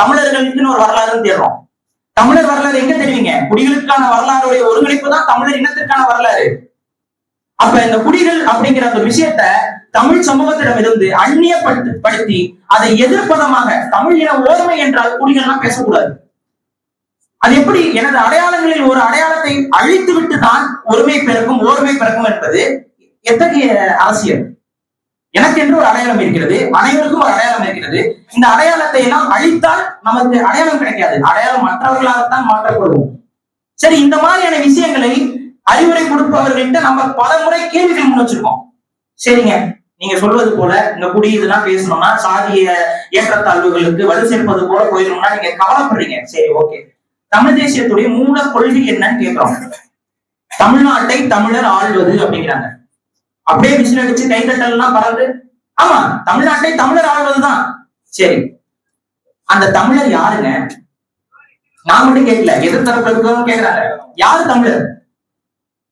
தமிழர்களுக்குன்னு ஒரு வரலாறுன்னு தேடுறோம். தமிழர் வரலாறு எங்க தெரிவிங்க குடிகளுக்கான வரலாறுடைய ஒருங்கிணைப்பு தான் தமிழர் இனத்திற்கான வரலாறு. அப்ப இந்த குடிகள் அப்படிங்கிற அந்த விஷயத்த தமிழ் சமூகத்திடமிருந்து அந்நியப்படுத்தி படுத்தி அதை எதிர்ப்பதமாக தமிழ் இன ஓர்மை என்றால் குடிகள்லாம் பேசக்கூடாது. அது எப்படி? எனது அடையாளங்களில் ஒரு அடையாளத்தை அழித்து விட்டு தான் ஒருமை பிறக்கும் ஓர்மை பிறக்கும் என்பது எத்தகைய அரசியல்? எனக்கு என்று ஒரு அடையாளம் இருக்கிறது அனைவருக்கும் ஒரு அடையாளம் இருக்கிறது. இந்த அடையாளத்தை எல்லாம் அழித்தால் நமக்கு அடையாளம் கிடைக்காது. அடையாளம் மற்றவர்களாகத்தான் மாற்றப்படுவோம் சரி இந்த மாதிரியான விஷயங்களை அறிவுரை கொடுப்பவர்கள்ட்ட நம்ம பல முறை கேள்விகள் முன் வச்சிருக்கோம். சரிங்க நீங்க சொல்வது போல இந்த குடி இதெல்லாம் பேசணும்னா சாதிய ஏற்றத்தாழ்வுகளுக்கு வலு சேர்ப்பது போல போயிடணும்னா நீங்க கவலைப்படுறீங்க. சரி ஓகே. தமிழ் தேசியத்துடைய மூல கொள்கை என்னன்னு கேட்கிறோம் தமிழ்நாட்டை தமிழர் ஆள்வது அப்படிங்கிறாங்க. அப்படியே விசில் அடிச்சு எல்லாம் பரவுது ஆமா தமிழ்நாட்டை தமிழர் ஆள்வதுதான் சரி. அந்த தமிழர் யாருங்க? நான் மட்டும் கேட்கல எதிர்த்தரப்புல இருக்கிறவங்க கேட்கிறாங்க யாரு தமிழர்?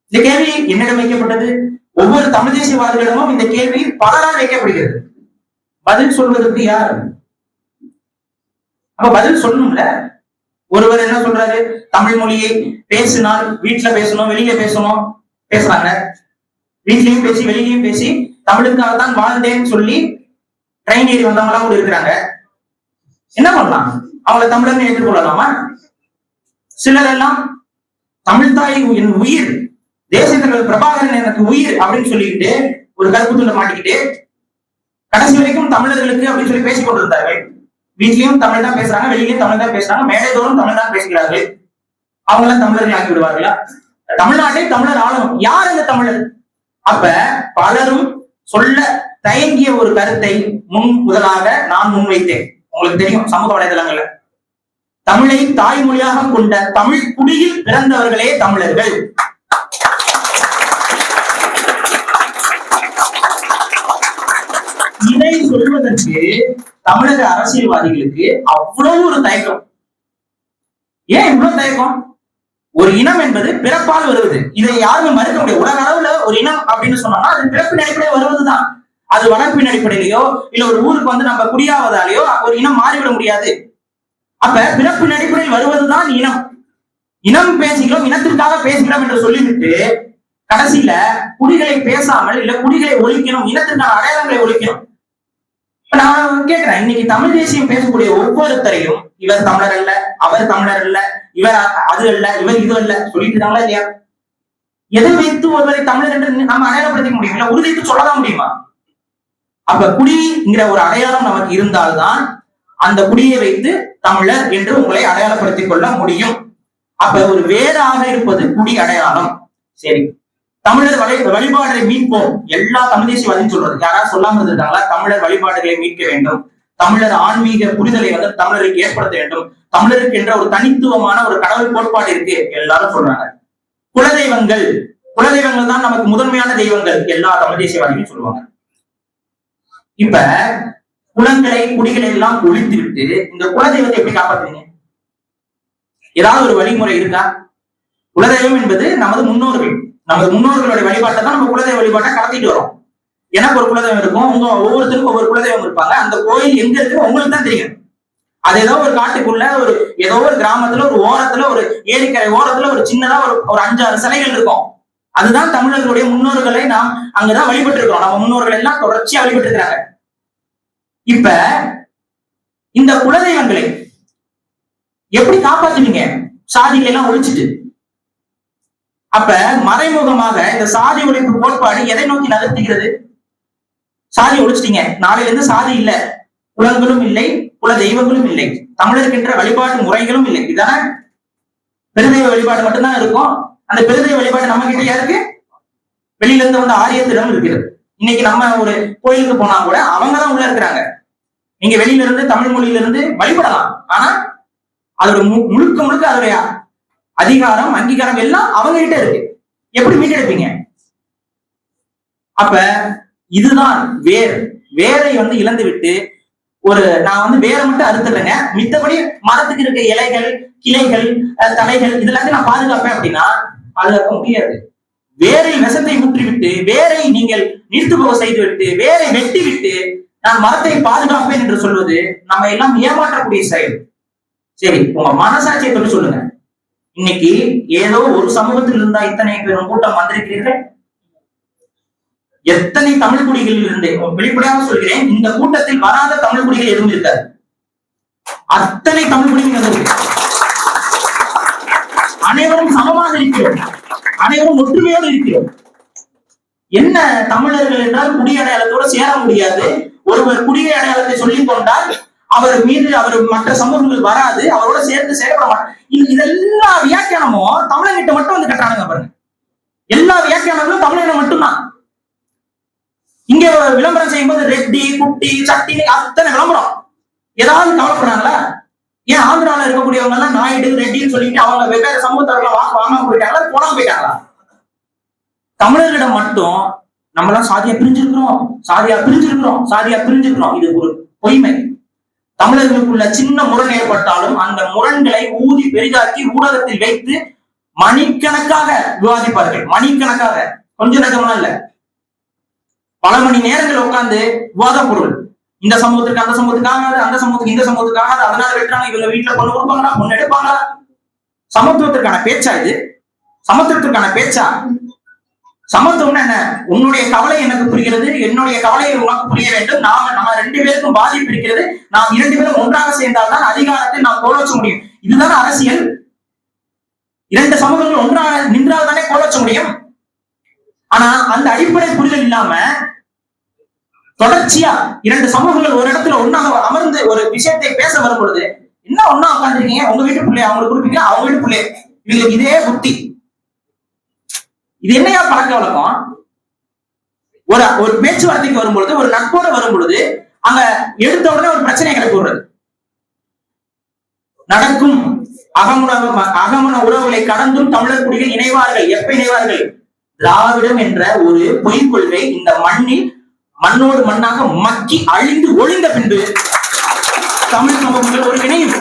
இந்த கேள்வி என்னிடம் வைக்கப்பட்டது. ஒவ்வொரு தமிழ் தேசியவாதிகளிடமும் இந்த கேள்வி பலரால் வைக்கப்படுகிறது. பதில் சொல்வதற்கு யார்? அப்ப பதில் சொல்லணும்ல? ஒருவர் என்ன சொல்றாரு? தமிழ் மொழியை பேசினால் வீட்டுல பேசணும் வெளியில பேசணும் பேசுறாங்க. வீட்லயும் பேசி வெளியிலயும் பேசி தமிழுக்காக தான் வாழ்ந்தேன்னு சொல்லி ட்ரெயின் ஏறி வந்தவங்களாம் கூட இருக்கிறாங்க. என்ன பண்ணலாம்? அவங்கள தமிழர்னு ஏற்றுக்கொள்ளலாமா? சிலர் எல்லாம் தமிழ் தாய் என் உயிர் தேசத்தில் பிரபாகரன் எனக்கு உயிர் அப்படின்னு சொல்லிக்கிட்டு ஒரு கருப்பு துண்டை மாட்டிக்கிட்டு கடைசி வரைக்கும் தமிழர்களுக்கு அப்படின்னு சொல்லி பேசிக் கொண்டிருந்தார்கள். வீட்லயும் தமிழ் தான் பேசுறாங்க வெளியிலயும் தமிழ் தான் பேசுறாங்க மேடைதோறும் தமிழ் தான் பேசுகிறார்கள். அவங்க எல்லாம் தமிழர்கள் ஆக்கி விடுவார்களா? தமிழ்நாட்டை தமிழர் ஆளும். யார் இந்த தமிழர்? அப்ப பலரும் சொல்ல தயங்கிய ஒரு கருத்தை முன் முதலாக நான் முன்வைத்தேன். உங்களுக்கு தெரியும் சமூக வலைதளங்கள்ல. தமிழை தாய்மொழியாக கொண்ட தமிழ் குடியில் பிறந்தவர்களே தமிழர்கள். இதை சொல்வதற்கு தமிழக அரசியல்வாதிகளுக்கு அவ்வளவு ஒரு தயக்கம். ஏன் இவ்வளவு தயக்கம்? ஒரு இனம் என்பது பிறப்பால் வருவது. இதை யாருமே மறுக்க முடியாது. உலக அளவுல ஒரு இனம் அப்படின்னு சொன்னோம்னா அது பிறப்பின் அடிப்படையில் வருவதுதான். அது வளர்ப்பின் அடிப்படையிலயோ இல்ல ஒரு ஊருக்கு வந்து நம்ம குடியாவதாலேயோ ஒரு இனம் மாறிவிட முடியாது. அப்ப பிறப்பின் அடிப்படையில் வருவதுதான் இனம். இனம் பேசுகிறோம் இனத்திற்காக பேசுகிறோம் என்று சொல்லிவிட்டு கடைசியில குடிகளை பேசாமல் இல்ல குடிகளை ஒழிக்கணும் இனத்திற்கான அடையாளங்களை ஒழிக்கணும். இப்ப நான் கேட்கிறேன் இன்னைக்கு தமிழ் தேசியம் பேசக்கூடிய ஒவ்வொருத்தரையும் இவர் தமிழர் அல்ல அவர் தமிழர் அல்ல இவர் அது அல்ல இவர் இது அல்ல சொல்லிட்டு இருக்காங்களா இல்லையா? எதை வைத்து ஒருவரை தமிழர் என்று நம்ம அடையாளப்படுத்திக்க முடியும் இல்ல உறுதித்து சொல்லதான் முடியுமா? அப்ப குடிங்கிற ஒரு அடையாளம் நமக்கு இருந்தால்தான் அந்த குடியை வைத்து தமிழர் என்று உங்களை அடையாளப்படுத்திக் கொள்ள முடியும். அப்ப ஒரு வேறாக இருப்பது குடி அடையாளம். சரி. தமிழர் வழி வழிபாடுகளை மீட்போம். எல்லா தமிழ் தேசியவாதியும் சொல்றது யாராவது சொல்லாம இருந்திருக்காங்களா தமிழர் வழிபாடுகளை மீட்க வேண்டும். தமிழர் ஆன்மீக புரிதலை வந்து தமிழருக்கு ஏற்படுத்த வேண்டும். தமிழருக்கு என்ற ஒரு தனித்துவமான ஒரு கடவுள் கோட்பாடு இருக்கு. எல்லாரும் சொல்றாங்க. குலதெய்வங்கள் குலதெய்வங்கள் தான் நமக்கு முதன்மையான தெய்வங்கள். எல்லா தமிழ் தேசியவாதிகளும் சொல்லுவாங்க. இப்ப குலங்களை குடிகளை எல்லாம் ஒழித்து விட்டு இந்த குலதெய்வத்தை எப்படி காப்பாத்துறீங்க ஏதாவது ஒரு வழிமுறை இருக்கா? குலதெய்வம் என்பது நமது முன்னோர்கள் நமது முன்னோர்களுடைய வழிபாட்டை தான் நம்ம குலதெய்வ வழிபாட்டை கடத்திட்டு வரோம். எனக்கு ஒரு குலதெய்வம் இருக்கும் உங்க ஒவ்வொருத்தருக்கும் ஒவ்வொரு குலதெய்வம் இருப்பாங்க. அந்த கோயில் எங்க இருக்கு உங்களுக்கு தான் தெரியும். அது ஏதோ ஒரு காட்டுக்குள்ள ஒரு ஏதோ ஒரு கிராமத்துல ஒரு ஓரத்துல ஒரு ஏரிக்கரை ஓரத்துல ஒரு சின்னதா ஒரு ஒரு அஞ்சாறு சிலைகள் இருக்கும். அதுதான் தமிழர்களுடைய முன்னோர்களை நாம் அங்கதான் வழிபட்டு இருக்கோம் நம்ம முன்னோர்கள் எல்லாம் தொடர்ச்சியா வழிபட்டு இருக்கிறாங்க இப்ப இந்த குலதெய்வங்களை எப்படி காப்பாத்துவீங்க? சாதிகளை எல்லாம் ஒழிச்சிட்டு. அப்ப மறைமுகமாக இந்த சாதி ஒழிப்பு கோட்பாடு எதை நோக்கி நகர்த்துகிறது? சாதி ஒழிச்சிட்டீங்க. நாளையில இருந்து சாதி இல்ல. குலங்களும் இல்லை குல தெய்வங்களும் இல்லை. தமிழருக்கின்ற வழிபாட்டு முறைகளும் இல்லை. இதான பெருதெய்வ வழிபாடு மட்டும்தான் இருக்கும்? அந்த பெருதெய்வ வழிபாடு நம்ம கிட்ட யாருக்கு? வெளியில இருந்து வந்து ஆரியத்திடம் இருக்கிறது. இன்னைக்கு நம்ம ஒரு கோயிலுக்கு போனா கூட அவங்க தான் உள்ள இருக்கிறாங்க. நீங்க வெளியில இருந்து தமிழ் மொழியில இருந்து வழிபடலாம். ஆனா அதோட மு- முழுக்க முழுக்க அதோடைய அதிகாரம் அங்கீகாரம் எல்லாம் அவங்க கிட்ட இருக்கு. எப்படி மீட்டெடுப்பீங்க? அப்ப இதுதான் வேர் வேரை வந்து இழந்து விட்டு ஒரு நான் வந்து வேரை மட்டும் அறுத்துடுறேங்க. மித்தபடி மரத்துக்கு இருக்க இலைகள் கிளைகள் தலைகள் இதெல்லாத்தையும் நான் பாதுகாப்பேன் அப்படின்னா பாதுகாக்க முடியாது. வேரை விஷத்தை ஊற்றிவிட்டு வேரை நீங்கள் நீர்த்து போக செய்துவிட்டு வேரை வெட்டி விட்டு நான் மரத்தை பாதுகாப்பேன் என்று சொல்வது நம்ம எல்லாம் ஏமாற்றக்கூடிய செயல். சரி உங்க மனசாட்சியை தொட்டு சொல்லுங்க. இன்னைக்கு ஏதோ ஒரு சமூகத்தில் இருந்தா இத்தனை பேரும் கூட்டம் வந்திருக்கிறீர்கள்? எத்தனை தமிழ் குடிகள் இருந்தே வெளிப்படையாக சொல்கிறேன் இந்த கூட்டத்தில் வராத தமிழ் குடிகள் எதுவும் இருக்காது. அத்தனை தமிழ் குடிகள் அனைவரும் சமமாக இருக்கிறோம். அனைவரும் ஒற்றுமையோடு இருக்கிறோம். என்ன தமிழர்கள் என்றால் குடி அடையாளத்தோடு சேர முடியாது. ஒருவர் குடிய அடையாளத்தை சொல்லிக் கொண்டால் அவர் மீது அவர் மற்ற சமூகங்கள் வராது அவரோட சேர்ந்து செயல்பட மாட்டாங்க. இதெல்லா வியாக்கியானமும் தமிழங்கிட்ட மட்டும் வந்து கட்டுறானுங்க பாருங்க. எல்லா வியாக்கியானங்களும் தமிழகம் மட்டும்தான். இங்க விளம்பரம் செய்யும்போது ரெட்டி குட்டி சட்டினி அத்தனை விளம்பரம். ஏதாவது கவலைப்படுறாங்களா? ஏன் ஆந்திரால இருக்கக்கூடியவங்க எல்லாம் நாயுடு ரெட்டின்னு சொல்லிட்டு அவங்க வெவ்வேறு சமூகத்தவர்கள் வாங்க வாங்காம போயிட்டாங்களா? போடாம போயிட்டாங்களா? தமிழர்களிடம் மட்டும் நம்மளாம் சாதியா பிரிஞ்சிருக்கிறோம். சாதியா பிரிஞ்சிருக்கிறோம். சாதியா பிரிஞ்சிருக்கிறோம். இது ஒரு பொய்மை. தமிழர்களுக்குள்ள சின்ன முரண் ஏற்பட்டாலும் அந்த முரண்களை ஊதி பெரிதாக்கி ஊடகத்தில் வைத்து மணிக்கணக்காக விவாதிப்பார்கள். மணிக்கணக்காக. கொஞ்ச நேரமா இல்ல. பல மணி நேரங்கள் உட்கார்ந்து விவாத பொருள். இந்த சமூகத்துக்கு அந்த சமூகத்துக்காக அந்த சமூகத்துக்கு இந்த சமூகத்துக்காக ஆகாது அதனால வெட்டுறாங்க இவங்க வீட்டுல கொண்டு கொடுப்பாங்களா ஒன்னு எடுப்பாங்களா? சமத்துவத்திற்கான பேச்சா இது? சமத்துவத்திற்கான பேச்சா? சமத்துவம்னா என்ன? உன்னுடைய கவலை எனக்கு புரிகிறது என்னுடைய கவலையை உனக்கு புரிய வேண்டும். நாம நம்ம ரெண்டு பேருக்கும் பாதிப்பு இருக்கிறது. நாம் இரண்டு பேரும் ஒன்றாக சேர்ந்தால்தான் அதிகாரத்தை நாம் கோலோச்ச முடியும். இதுதான் அரசியல். இரண்டு சமூகங்கள் ஒன்றாக நின்றால் தானே கோலோச்ச முடியும். ஆனா அந்த அடிப்படை புரிதல் இல்லாம தொடர்ச்சியா இரண்டு சமூகங்கள் ஒரு இடத்துல ஒன்னாக அமர்ந்து ஒரு விஷயத்தை பேச வரும் பொழுது என்ன ஒன்னா உட்காந்துருக்கீங்க உங்க வீட்டு பிள்ளைய? அவங்களுக்கு குடுப்பீங்க அவங்க வீட்டு பிள்ளைய இவங்களுக்கு இதே புத்தி. இது என்னையா பழக்க வழக்கம்? ஒரு ஒரு பேச்சுவார்த்தைக்கு வரும்பொழுது ஒரு நட்போட வரும்பொழுது அங்க எடுத்த உடனே ஒரு பிரச்சனையை கிளப்பி விடுறது நடக்கும் அகமுன அகமுன உறவுகளை கடந்தும் தமிழர் குடிகள் இணைவார்கள் எப்ப இணைவார்கள்? திராவிடம் என்ற ஒரு பொய் கொள்கை இந்த மண்ணில் மண்ணோடு மண்ணாக மக்கி அழிந்து ஒழிந்த பின்பு தமிழ் சமூகங்கள் ஒரு இணையும்.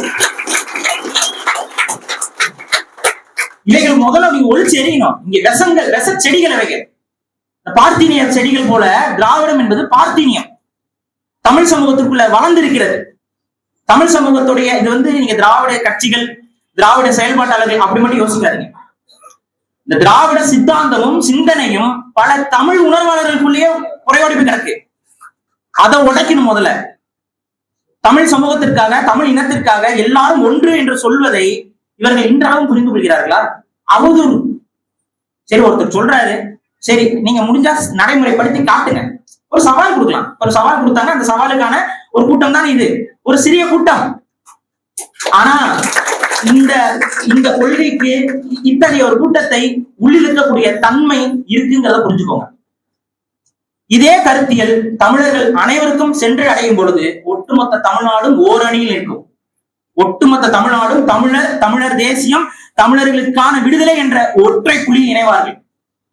இவைகள் முதல்ல நீங்க ஒழிச்சு எறியணும். இங்க ரசங்கள் ரச செடிகள் இவைகள் இந்த பார்த்தினிய செடிகள் போல திராவிடம் என்பது பார்த்தினியம். தமிழ் சமூகத்திற்குள்ள வளர்ந்திருக்கிறது. தமிழ் சமூகத்துடைய இது வந்து நீங்க திராவிட கட்சிகள் திராவிட செயல்பாட்டாளர்கள் அப்படி மட்டும் யோசிக்காதீங்க. இந்த திராவிட சித்தாந்தமும் சிந்தனையும் பல தமிழ் உணர்வாளர்களுக்குள்ளேயே குறையோடி கிடக்கு அதை உடைக்கணும் முதல்ல. தமிழ் சமூகத்திற்காக தமிழ் இனத்திற்காக எல்லாரும் ஒன்று என்று சொல்வதை இவர்கள் இன்றாலும் புரிந்து கொள்கிறார்களா? அவதூறு. சரி ஒருத்தர் சொல்றாரு. சரி நீங்க முடிஞ்சா நடைமுறைப்படுத்தி காட்டுங்க. ஒரு சவால் கொடுக்கலாம். ஒரு சவால் கொடுத்தாங்க அந்த சவாலுக்கான ஒரு கூட்டம் தான் இது. ஒரு சிறிய கூட்டம். ஆனா இந்த இந்த கொள்கைக்கு இத்தகைய ஒரு கூட்டத்தை உள்ளிருக்கக்கூடிய தன்மை இருக்குங்கிறத புரிஞ்சுக்கோங்க. இதே கருத்தியல் தமிழர்கள் அனைவருக்கும் சென்று அடையும் பொழுது ஒட்டுமொத்த தமிழ்நாடும் ஓரணியில் இருக்கும் ஒட்டுமொத்த தமிழ்நாடும் தமிழர் தமிழர் தேசியம் தமிழர்களுக்கான விடுதலை என்ற ஒற்றை புள்ளி இணைவார்கள்.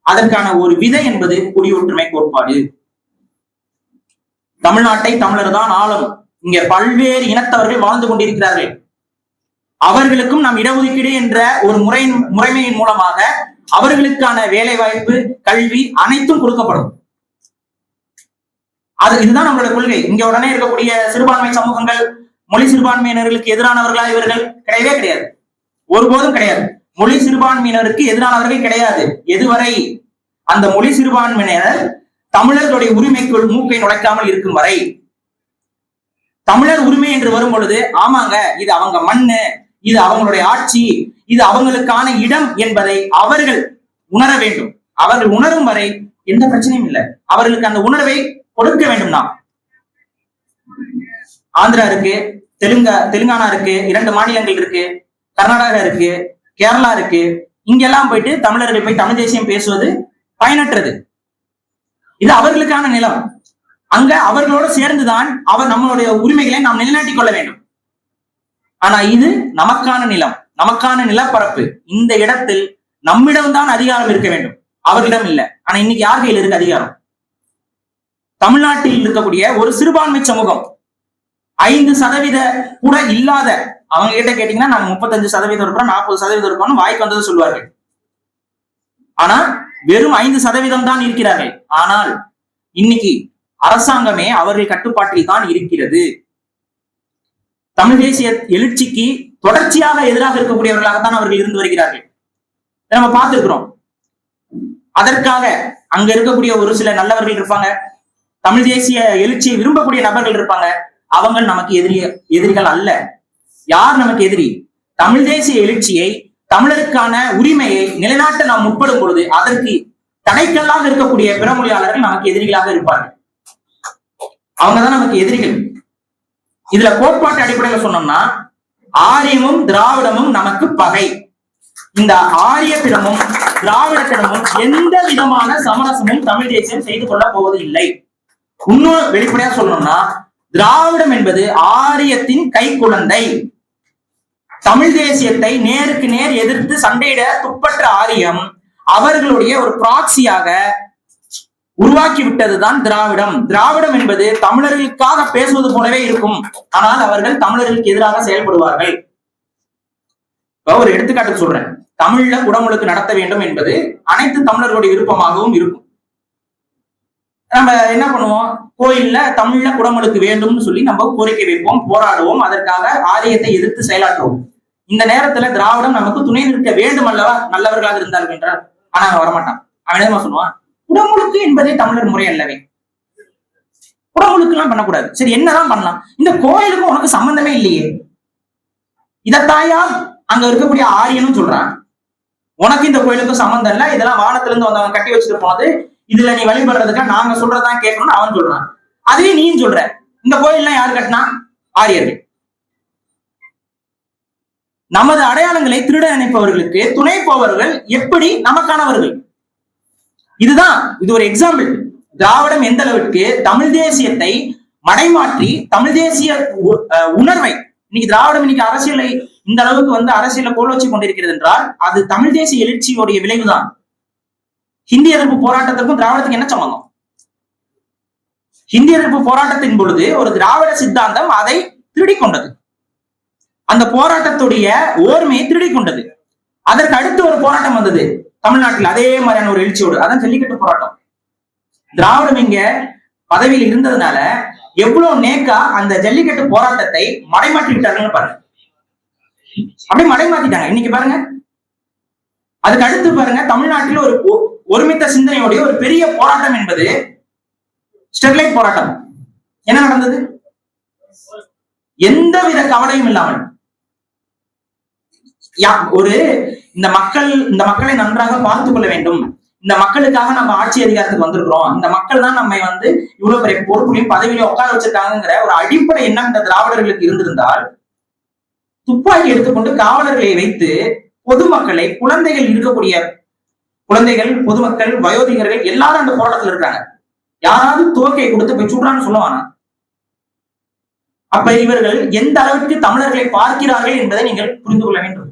அதற்கான ஒரு விதை என்பது குடியொற்றுமை கோட்பாடு. தமிழ்நாட்டை தமிழர் தான் ஆளும். இங்க பல்வேறு இனத்தவர்கள் வாழ்ந்து கொண்டிருக்கிறார்கள். அவர்களுக்கும் நாம் இடஒதுக்கீடு என்ற ஒரு முறை முறைமையின் மூலமாக அவர்களுக்கான வேலை வாய்ப்பு கல்வி அனைத்தும் கொடுக்கப்படும். அது இதுதான் நம்மளோட கொள்கை. இங்க உடனே இருக்கக்கூடிய சிறுபான்மை சமூகங்கள் மொழி சிறுபான்மையினர்களுக்கு எதிரானவர்களா இவர்கள்? கிடையவே கிடையாது. ஒருபோதும் கிடையாது. மொழி சிறுபான்மையினருக்கு எதிரானவர்கள் கிடையாது. எதுவரை? அந்த மொழி சிறுபான்மையினர் தமிழர்களுடைய உரிமைக்குள் மூக்கை நுழைக்காமல் இருக்கும் வரை. தமிழர் உரிமை என்று வரும் பொழுது ஆமாங்க இது அவங்க மண்ணு இது அவங்களுடைய ஆட்சி இது அவங்களுக்கான இடம் என்பதை அவர்கள் உணர வேண்டும். அவர்கள் உணரும் வரை எந்த பிரச்சனையும் இல்லை. அவர்களுக்கு அந்த உணர்வை கொடுக்க வேண்டும் நாம். ஆந்திரா இருக்கு தெலுங்கா தெலுங்கானா இருக்கு இரண்டு மாநிலங்கள் இருக்கு. கர்நாடகா இருக்கு கேரளா இருக்கு. இங்கெல்லாம் போயிட்டு தமிழர்கள் போய் தமிழ் தேசியம் பேசுவது பயனற்றது. இது அவர்களுக்கான நிலம். அங்க அவர்களோடு சேர்ந்துதான் அவர் நம்மளுடைய உரிமைகளை நாம் நிலைநாட்டிக் கொள்ள வேண்டும். ஆனா இது நமக்கான நிலம் நமக்கான நிலப்பரப்பு. இந்த இடத்தில் நம்மிடம்தான் அதிகாரம் இருக்க வேண்டும். அவர்களிடம் இல்ல. ஆனா இன்னைக்கு யார் கையில் இருக்கு அதிகாரம்? தமிழ்நாட்டில் இருக்கக்கூடிய ஒரு சிறுபான்மை சமூகம் ஐந்து சதவீத கூட இல்லாத அவங்க கிட்ட கேட்டீங்கன்னா நாங்க முப்பத்தஞ்சு சதவீதம் இருக்கிறோம் நாற்பது சதவீதம் இருக்கோம்னு வாய்க்கு வந்தது சொல்லுவார்கள். ஆனா வெறும் ஐந்து சதவீதம் தான் இருக்கிறார்கள். ஆனால் இன்னைக்கு அரசாங்கமே அவர்கள் கட்டுப்பாட்டில் தான் இருக்கிறது. தமிழ் தேசிய எழுச்சிக்கு தொடர்ச்சியாக எதிராக இருக்கக்கூடியவர்களாகத்தான் அவர்கள் இருந்து வருகிறார்கள். நம்ம பார்த்திருக்கிறோம். அதற்காக அங்க இருக்கக்கூடிய ஒரு சில நல்லவர்கள் இருப்பாங்க. தமிழ் தேசிய எழுச்சியை விரும்பக்கூடிய நபர்கள் இருப்பாங்க. அவங்க நமக்கு எதிரிய எதிரிகள் அல்ல. யார் நமக்கு எதிரி? தமிழ் தேசிய எழுச்சியை தமிழருக்கான உரிமையை நிலைநாட்ட நாம் முற்படும் பொழுது அதற்கு தடைக்கல்லாக இருக்கக்கூடிய பிற மொழியாளர்கள் நமக்கு எதிரிகளாக இருப்பார்கள். அவங்கதான் நமக்கு எதிரிகள். இதுல கோட்பாட்டு அடிப்படையில சொன்னோம்னா ஆரியமும் திராவிடமும் நமக்கு பகை. இந்த ஆரியத்திடமும் திராவிடத்திடமும் எந்த விதமான சமரசமும் தமிழ் தேசியம் செய்து கொள்ள போவது இல்லை. இன்னும் வெளிப்படையா சொல்லணும்னா திராவிடம் என்பது ஆரியத்தின் கை குழந்தை தமிழ் தேசியத்தை நேருக்கு நேர் எதிர்த்து சண்டையிட துப்பற்ற ஆரியம் அவர்களுடைய ஒரு ப்ராக்சியாக உருவாக்கி விட்டதுதான் திராவிடம். திராவிடம் என்பது தமிழர்களுக்காக பேசுவது போலவே இருக்கும். ஆனால் அவர்கள் தமிழர்களுக்கு எதிராக செயல்படுவார்கள். இப்ப ஒரு எடுத்துக்காட்டு சொல்றேன். தமிழ்ல குடமுழுக்கு நடத்த வேண்டும் என்பது அனைத்து தமிழர்களுடைய விருப்பமாகவும் இருக்கும். நம்ம என்ன பண்ணுவோம்? கோயில்ல தமிழ்ல குடமுழுக்கு வேண்டும்னு சொல்லி நம்ம கோரிக்கை வைப்போம் போராடுவோம். அதற்காக ஆரியத்தை எதிர்த்து செயலாற்றுவோம். இந்த நேரத்துல திராவிடம் நமக்கு துணை நிற்க வேண்டும் அல்லவா? நல்லவர்களாக இருந்தார்கள் என்றார் ஆனா அவன் வரமாட்டான். அவன் என்ன சொல்லுவான்? குடமுழுக்கு என்பதே தமிழர் முறை அல்லவே. குடமுழுக்கு எல்லாம் பண்ணக்கூடாது. சரி என்னதான் பண்ணலாம்? இந்த கோயிலுக்கும் உனக்கு சம்பந்தமே இல்லையே. இதத்தாயா அங்க இருக்கக்கூடிய ஆரியனும் சொல்றான் உனக்கு இந்த கோயிலுக்கும் சம்பந்தம் இல்ல. இதெல்லாம் வானத்திலிருந்து வந்தவங்க வந்தவன் கட்டி வச்சுட்டு போனது இதுல நீ வழிபடுறதுக்கு நாங்க சொல்றதான் கேட்கணும்னு அவன் சொல்றான். அதே நீ சொல்ற. இந்த கோயில்லாம் யாரு கட்டினா? ஆரியர்கள். நமது அடையாளங்களை திருட நினைப்பவர்களுக்கு துணை போவர்கள் எப்படி? நமக்கானவர்கள். இதுதான் இது ஒரு எக்ஸாம்பிள் திராவிடம் எந்த அளவிற்கு தமிழ் தேசியத்தை மடைமாற்றி தமிழ் தேசிய உணர்வை இன்னைக்கு திராவிடம் இன்னைக்கு அரசியலை இந்த அளவுக்கு வந்து அரசியல கோல் வச்சு கொண்டிருக்கிறது என்றால் அது தமிழ் தேசிய எழுச்சியுடைய விளைவுதான். ஹிந்தி எதிர்ப்பு போராட்டத்திற்கும் திராவிடத்துக்கு என்ன சம்பந்தம்? ஹிந்தி எதிர்ப்பு போராட்டத்தின் பொழுது ஒரு திராவிட சித்தாந்தம் அதை திருடிக் கொண்டது அந்த போராட்டத்துடைய ஓர்மையை திருடி கொண்டது அதற்கு அடுத்து ஒரு போராட்டம் வந்தது. தமிழ்நாட்டில் அதே மாதிரியான ஒரு எழுச்சியோடு அதான் ஜல்லிக்கட்டு போராட்டம். திராவிடம் இங்க பதவியில் இருந்ததுனால எவ்வளவு நேக்கா அந்த ஜல்லிக்கட்டு போராட்டத்தை மடைமாற்றி விட்டாங்கன்னு பாருங்க. அப்படியே மடைமாத்திட்டாங்க. இன்னைக்கு பாருங்க. அதுக்கு அடுத்து பாருங்க தமிழ்நாட்டில் ஒரு ஒருமித்த சிந்தனையுடைய ஒரு பெரிய போராட்டம் என்பது ஸ்டெர்லைட் போராட்டம். என்ன நடந்தது? எந்த வித கவலையும் இல்லாமல். ஒரு இந்த மக்கள் இந்த மக்களை நன்றாக பார்த்துக் கொள்ள வேண்டும். இந்த மக்களுக்காக நம்ம ஆட்சி அதிகாரத்துக்கு வந்திருக்கிறோம். இந்த மக்கள் தான் நம்மை வந்து இவ்வளவு பெரிய பொறுப்புலையும் பதவியிலையும் உட்கார வச்சிருக்காங்கிற ஒரு அடிப்படை எண்ணம் இந்த திராவிடர்களுக்கு இருந்திருந்தால் துப்பாக்கி எடுத்துக்கொண்டு காவலர்களை வைத்து பொதுமக்களை குழந்தைகள் இருக்கக்கூடிய குழந்தைகள் பொதுமக்கள் வயோதிகர்கள் எல்லாரும் அந்த போராட்டத்தில் இருக்காங்க. யாராவது துவக்கையை கொடுத்து போய் சுடுறான்னு சொல்லுவானா? அப்ப இவர்கள் எந்த அளவிற்கு தமிழர்களை பார்க்கிறார்கள் என்பதை நீங்கள் புரிந்து கொள்ள வேண்டும்.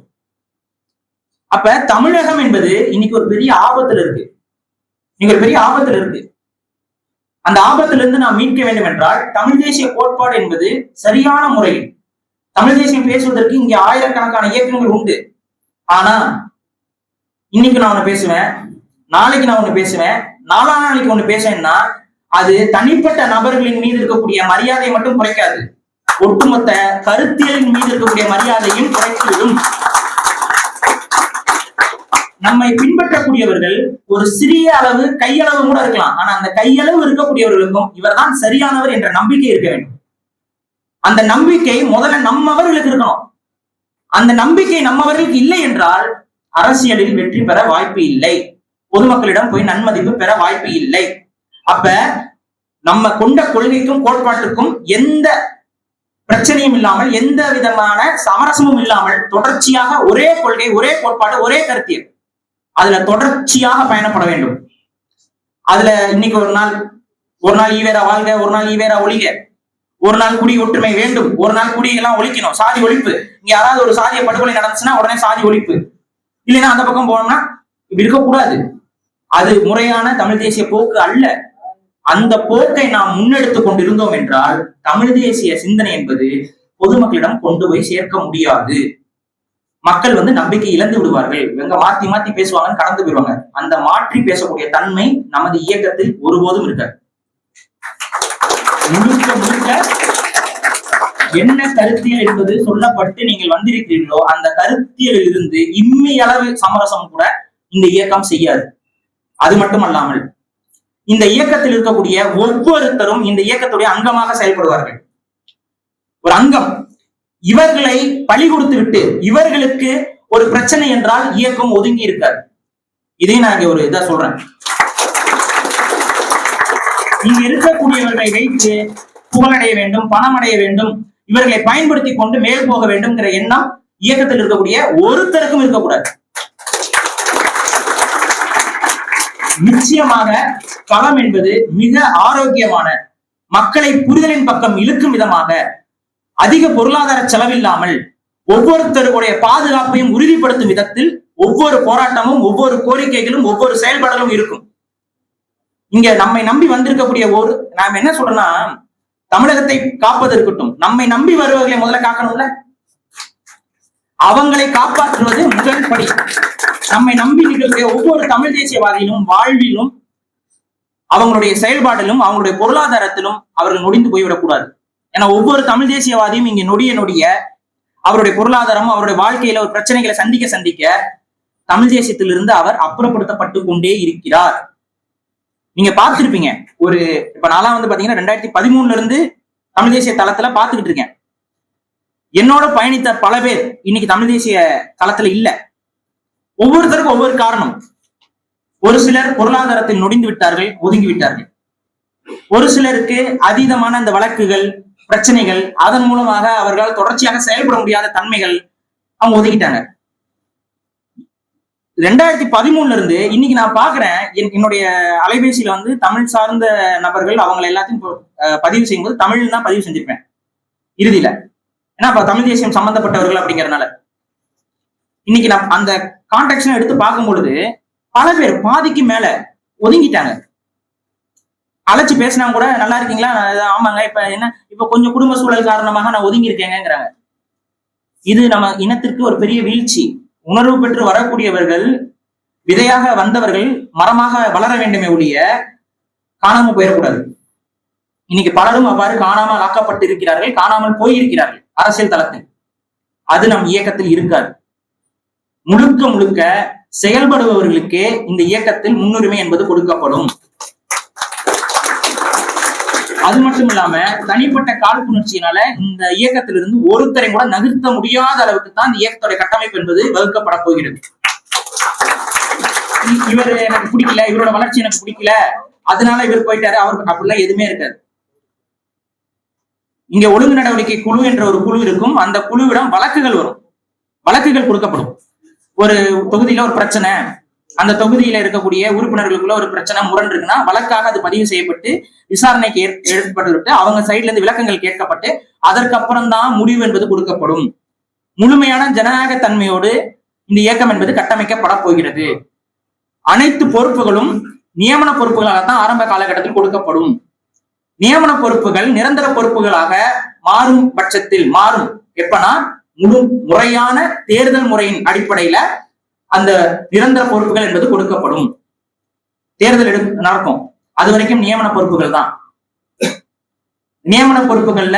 அப்ப தமிழகம் என்பது இன்னைக்கு ஒரு பெரிய ஆபத்துல இருக்கு. நீங்க ஒரு பெரிய ஆபத்துல இருக்கு. அந்த ஆபத்துல இருந்து நாம் மீட்க வேண்டும் என்றால் தமிழ் தேசிய கோட்பாடு என்பது சரியான முறையில் தமிழ் தேசியம் பேசுவதற்கு இங்கே ஆயிரக்கணக்கான இயக்கங்கள் உண்டு. ஆனா இன்னைக்கு நான் ஒண்ணு பேசுவேன். நாளைக்கு நான் ஒண்ணு பேசுவேன். நாளா நாளைக்கு ஒண்ணு பேசுவேன்னா அது தனிப்பட்ட நபர்களின் மீது இருக்கக்கூடிய மரியாதை மட்டும் குறைக்காது. ஒட்டுமொத்த கருத்தியலின் மீது இருக்கக்கூடிய மரியாதையும் குறைத்துவிடும். நம்மை பின்பற்றக்கூடியவர்கள் ஒரு சிறிய அளவு கையளவு கூட இருக்கலாம். ஆனா அந்த கையளவு இருக்கக்கூடியவர்களுக்கும் இவர்தான் சரியானவர் என்ற நம்பிக்கை இருக்க வேண்டும். அந்த நம்பிக்கை முதல்ல நம்மவர்களுக்கு இருக்கணும். அந்த நம்பிக்கை நம்மவர்களுக்கு இல்லை என்றால் அரசியலில் வெற்றி பெற வாய்ப்பு இல்லை. பொதுமக்களிடம் போய் நன்மதிப்பு பெற வாய்ப்பு இல்லை. அப்ப நம்ம கொண்ட கொள்கைக்கும் கோட்பாட்டுக்கும் எந்த பிரச்சனையும் இல்லாமல் எந்த விதமான சமரசமும் இல்லாமல் தொடர்ச்சியாக ஒரே கொள்கை ஒரே கோட்பாடு ஒரே கருத்தியல் அதுல தொடர்ச்சியாக பயணப்பட வேண்டும். அதுல இன்னைக்கு ஒரு நாள் ஒரு நாள் ஈவேரா வாழ்க ஒரு நாள் ஈவேரா ஒழிக. ஒரு நாள் குடி ஒற்றுமை வேண்டும். ஒரு நாள் குடி எல்லாம் ஒழிக்கணும். சாதி ஒழிப்பு. இங்க யாராவது ஒரு சாதிய படுகொலை நடந்துச்சுன்னா உடனே சாதி ஒழிப்பு. இல்லைன்னா அந்த பக்கம் போனோம்னா இப்படி இருக்கக்கூடாது. அது முறையான தமிழ் தேசிய போக்கு அல்ல. அந்த போக்கை நாம் முன்னெடுத்து கொண்டிருந்தோம் என்றால் தமிழ் தேசிய சிந்தனை என்பது பொதுமக்களிடம் கொண்டு போய் சேர்க்க முடியாது. மக்கள் வந்து நம்பிக்கை இழந்து விடுவார்கள். இவங்க மாத்தி மாத்தி பேசுவாங்கன்னு கடந்து போயிடுவாங்க அந்த மாற்றி பேசக்கூடிய தன்மை நமது இயக்கத்தில் ஒருபோதும் இருக்காது. முழுக்க முழுக்க என்ன கருத்தியல் என்பது சொல்லப்பட்டு நீங்கள் வந்திருக்கிறீர்களோ அந்த கருத்தியலில் இருந்து இம்மையளவு சமரசம் கூட இந்த இயக்கம் செய்யாது. அது மட்டுமல்லாமல் இந்த இயக்கத்தில் இருக்கக்கூடிய ஒவ்வொருத்தரும் இந்த இயக்கத்துடைய அங்கமாக செயல்படுவார்கள். ஒரு அங்கம். இவர்களை பழி கொடுத்து விட்டு இவர்களுக்கு ஒரு பிரச்சனை என்றால் இயக்கம் ஒதுங்கி இருக்காது. இதையும் நான் இங்க ஒரு இதா சொல்றேன். இங்க இருக்கக்கூடியவர்களை வைத்து புகழடைய வேண்டும் பணம் அடைய வேண்டும் இவர்களை பயன்படுத்தி கொண்டு மேல் போக வேண்டும்ங்கிற எண்ணம் இயக்கத்தில் இருக்கக்கூடிய ஒருத்தருக்கும் இருக்கக்கூடாது. நிச்சயமாக களம் என்பது மிக ஆரோக்கியமான மக்களை புரிதலின் பக்கம் இழுக்கும் விதமாக அதிக பொருளாதார செலவில்லாமல் ஒவ்வொருத்தருடைய பாதுகாப்பையும் உறுதிப்படுத்தும் விதத்தில் ஒவ்வொரு போராட்டமும் ஒவ்வொரு கோரிக்கைகளும் ஒவ்வொரு செயல்பாடலும் இருக்கும். இங்க நம்மை நம்பி வந்திருக்கக்கூடிய ஒரு நாம் என்ன சொல்றோம்னா தமிழகத்தை காப்பது இருக்கட்டும். நம்மை நம்பி வருபவர்களை முதல்ல காக்கணும்ல? அவங்களை காப்பாற்றுவது முதல் படி. நம்மை நம்பி நிற்கக்கூடிய ஒவ்வொரு தமிழ் தேசியவாதியிலும் வாழ்விலும் அவங்களுடைய செயல்பாட்டிலும் அவங்களுடைய பொருளாதாரத்திலும் அவர்கள் நொடிந்து போய்விடக்கூடாது. ஏன்னா ஒவ்வொரு தமிழ் தேசியவாதியும் இங்க நொடிய நொடிய அவருடைய பொருளாதாரம் அவருடைய வாழ்க்கையில ஒரு பிரச்சனைகளை சந்திக்க சந்திக்க தமிழ் தேசியத்திலிருந்து அவர் அப்புறப்படுத்தப்பட்டு கொண்டே இருக்கிறார். நீங்க பார்த்திருப்பீங்க. ஒரு இப்ப நான்லாம் வந்து பாத்தீங்கன்னா ரெண்டாயிரத்தி பதிமூணுல இருந்து தமிழ் தேசிய தளத்துல பாத்துக்கிட்டு இருக்கேன். என்னோட பயணித்த பல பேர் இன்னைக்கு தமிழ் தேசிய தளத்துல இல்ல. ஒவ்வொருத்தருக்கும் ஒவ்வொரு காரணம். ஒரு சிலர் பொருளாதாரத்தில் நொடிந்து விட்டார்கள் ஒதுங்கி விட்டார்கள். ஒரு சிலருக்கு அதீதமான அந்த வழக்குகள் பிரச்சனைகள் அதன் மூலமாக அவர்களால் தொடர்ச்சியாக செயல்பட முடியாத தன்மைகள் அவங்க ஒதுக்கிட்டாங்க. ரெண்டாயிரத்தி பதிமூணுல இருந்து இன்னைக்கு நான் பாக்குறேன் என்- என்னுடைய அலைபேசியில வந்து தமிழ் சார்ந்த நபர்கள் அவங்களை எல்லாத்தையும் பதிவு செய்யும்போது தமிழ் தான் பதிவு செஞ்சிருப்பேன். இறுதியில. ஏன்னா அப்ப தமிழ் தேசியம் சம்பந்தப்பட்டவர்கள் அப்படிங்கறதுனால. இன்னைக்கு நான் அந்த கான்டாக்ட்ஸ் எடுத்து பார்க்கும் பொழுது பல பேர் பாதிக்கு மேல ஒதுங்கிட்டாங்க. அழைச்சு பேசினா கூட நல்லா இருக்கீங்களா? ஆமாங்க இப்ப என்ன இப்ப கொஞ்சம் குடும்ப சூழல் காரணமாக நான் ஒதுங்கி இருக்கேங்கிறாங்க இது நம்ம இனத்திற்கு ஒரு பெரிய வீழ்ச்சி. உணர்வு பெற்று வரக்கூடியவர்கள் விதையாக வந்தவர்கள் மரமாக வளர வேண்டுமே ஒழிய காணாம போயிடக்கூடாது. இன்னைக்கு பலரும் அவ்வாறு காணாமல் ஆக்கப்பட்டு இருக்கிறார்கள் காணாமல் போயிருக்கிறார்கள் அரசியல் தளத்தில். அது நம் இயக்கத்தில் இருக்காது. முழுக்க முழுக்க செயல்படுபவர்களுக்கே இந்த இயக்கத்தில் முன்னுரிமை என்பது கொடுக்கப்படும். அது மட்டும் இல்லாம தனிப்பட்ட காழ்ப்புணர்ச்சியினால இந்த இயக்கத்திலிருந்து ஒருத்தரை கூட நகர்த்த முடியாத அளவுக்கு தான் இந்த இயக்கத்தோட கட்டமைப்பு என்பது வகுக்கப்பட போகிறது. இவர் எனக்கு பிடிக்கல இவரோட வளர்ச்சி எனக்கு பிடிக்கல அதனால இவர் போயிட்டாரு அவருக்கு அப்படிலாம் எதுவுமே இருக்காது. இங்க ஒழுங்கு நடவடிக்கை குழு என்ற ஒரு குழு இருக்கும் அந்த குழுவிடம் வழக்குகள் வரும். வழக்குகள் கொடுக்கப்படும். ஒரு தொகுதியில ஒரு பிரச்சனை அந்த தொகுதியில இருக்கக்கூடிய உறுப்பினர்களுக்குள்ள ஒரு பிரச்சனை முரண் இருக்குன்னா வழக்காக அது பதிவு செய்யப்பட்டு விசாரணைக்கு ஏற்- அவங்க சைடுல இருந்து விளக்கங்கள் கேட்கப்பட்டு அதற்கப்புறம் தான் முடிவு என்பது கொடுக்கப்படும். முழுமையான ஜனநாயக தன்மையோடு இந்த இயக்கம் என்பது கட்டமைக்கப்பட போகிறது. அனைத்து பொறுப்புகளும் நியமன பொறுப்புகளாகத்தான் ஆரம்ப காலகட்டத்தில் கொடுக்கப்படும். நியமன பொறுப்புகள் நிரந்தர பொறுப்புகளாக மாறும் பட்சத்தில் மாறும். எப்பனா முழு முறையான தேர்தல் முறையின் அடிப்படையில அந்த நிரந்தர பொறுப்புகள் என்பது கொடுக்கப்படும். தேர்தல் எடு நடக்கும் அது வரைக்கும் நியமன பொறுப்புகள் தான். நியமன பொறுப்புகள்ல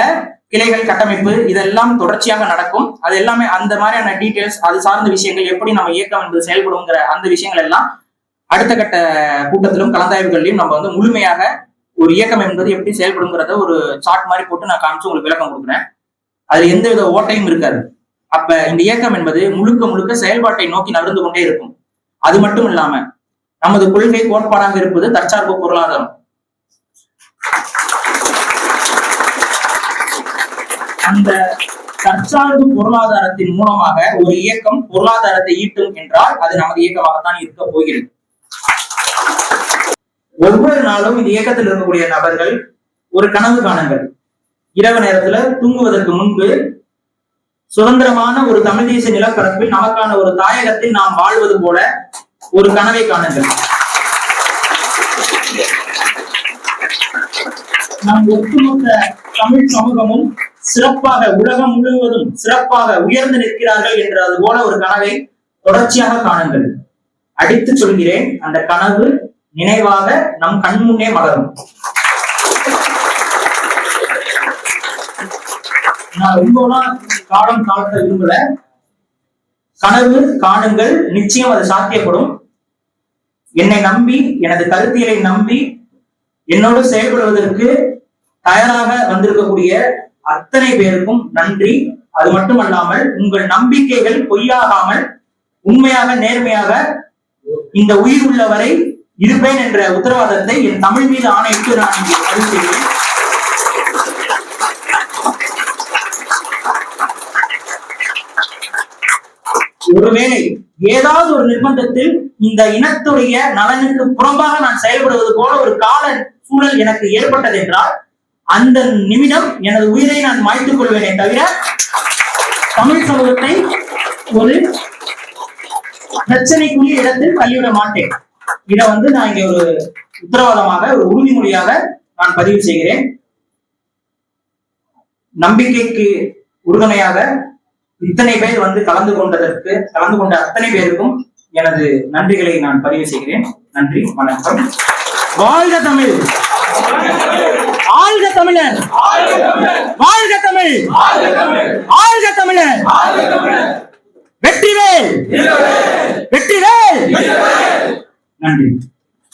கிளைகள் கட்டமைப்பு இதெல்லாம் தொடர்ச்சியாக நடக்கும். அது எல்லாமே அந்த மாதிரியான டீட்டெயில்ஸ் அது சார்ந்த விஷயங்கள் எப்படி நம்ம இயக்கம் என்பது செயல்படுங்கிற அந்த விஷயங்கள் எல்லாம் அடுத்த கட்ட கூட்டத்திலும் கலந்தாய்வுகளிலும் நம்ம வந்து முழுமையாக ஒரு இயக்கம் என்பது எப்படி செயல்படுங்கிறத ஒரு சார்ட் மாதிரி போட்டு நான் காமிச்சு உங்களுக்கு விளக்கம் கொடுக்குறேன். அதுல எந்த வித ஓட்டையும் இருக்காது. அப்ப இந்த இயக்கம் என்பது முழுக்க முழுக்க செயல்பாட்டை நோக்கி நகர்ந்து கொண்டே இருக்கும். அது மட்டும் இல்லாம நமது கொள்கை கோட்பாடாக இருப்பது தற்சார்பு பொருளாதாரம். அந்த தற்சார்பு பொருளாதாரத்தின் மூலமாக ஒரு இயக்கம் பொருளாதாரத்தை ஈட்டும் என்றால் அது நமது இயக்கமாகத்தான் இருக்க போகிறது. ஒவ்வொரு நாளும் இந்த இயக்கத்தில் இருக்கக்கூடிய நபர்கள் ஒரு கனவு காணுங்கள். இரவு நேரத்துல தூங்குவதற்கு முன்பு சுதந்திரமான ஒரு தமிழ் தேசிய நிலப்பரப்பில் நமக்கான ஒரு தாயகத்தில் நாம் வாழ்வது போல ஒரு கனவை காணுங்கள். நம் ஒட்டுமொத்த தமிழ் சமூகமும் சிறப்பாக உலகம் முழுவதும் சிறப்பாக உயர்ந்து நிற்கிறார்கள் என்ற அது போல ஒரு கனவை தொடர்ச்சியாக காணுங்கள். அடித்து சொல்கிறேன் அந்த கனவு நினைவாக நம் கண்முன்னே மலரும். நான் ரொம்பலாம் காலம் தாழ்த்த விரும்பல. கனவு காணுங்கள் நிச்சயம் அது சாத்தியப்படும். என்னை நம்பி எனது கருத்தியலை நம்பி என்னோடு செயல்படுவதற்கு தயாராக வந்திருக்கக்கூடிய அத்தனை பேருக்கும் நன்றி. அது மட்டுமல்லாமல் உங்கள் நம்பிக்கைகள் பொய்யாகாமல் உண்மையாக நேர்மையாக இந்த உயிர் உள்ளவரை இருப்பேன் என்ற உத்தரவாதத்தை என் தமிழ் மீது ஆணையிட்டு நான் இங்கே பதிவு செய்கிறேன். ஒருவேளை ஏதாவது ஒரு நிர்பந்தத்தில் இந்த இனத்துடைய நலனுக்கு புறம்பாக நான் செயல்படுவது போல ஒரு கால சூழல் எனக்கு ஏற்பட்டது என்றால் அந்த நிமிடம் எனது உயிரை நான் மாய்த்துக் கொள்வேனே தவிர தமிழ் சமூகத்தை ஒரு பிரச்சனைக்குரிய இடத்தில் தள்ளிவிட மாட்டேன். இதை வந்து நான் இங்க ஒரு உத்தரவாதமாக ஒரு உறுதிமொழியாக நான் பதிவு செய்கிறேன். நம்பிக்கைக்கு உறுதுணையாக இத்தனை பேர் வந்து கலந்து கொண்டதற்கு கலந்து கொண்ட அத்தனை பேருக்கும் எனது நன்றிகளை நான் பதிவு செய்கிறேன். நன்றி வணக்கம். வாழ்க தமிழ். ஆழ்க தமிழர். வாழ்க தமிழ். ஆழ்க தமிழர். வெற்றிவேல் வெற்றிவேல் நன்றி.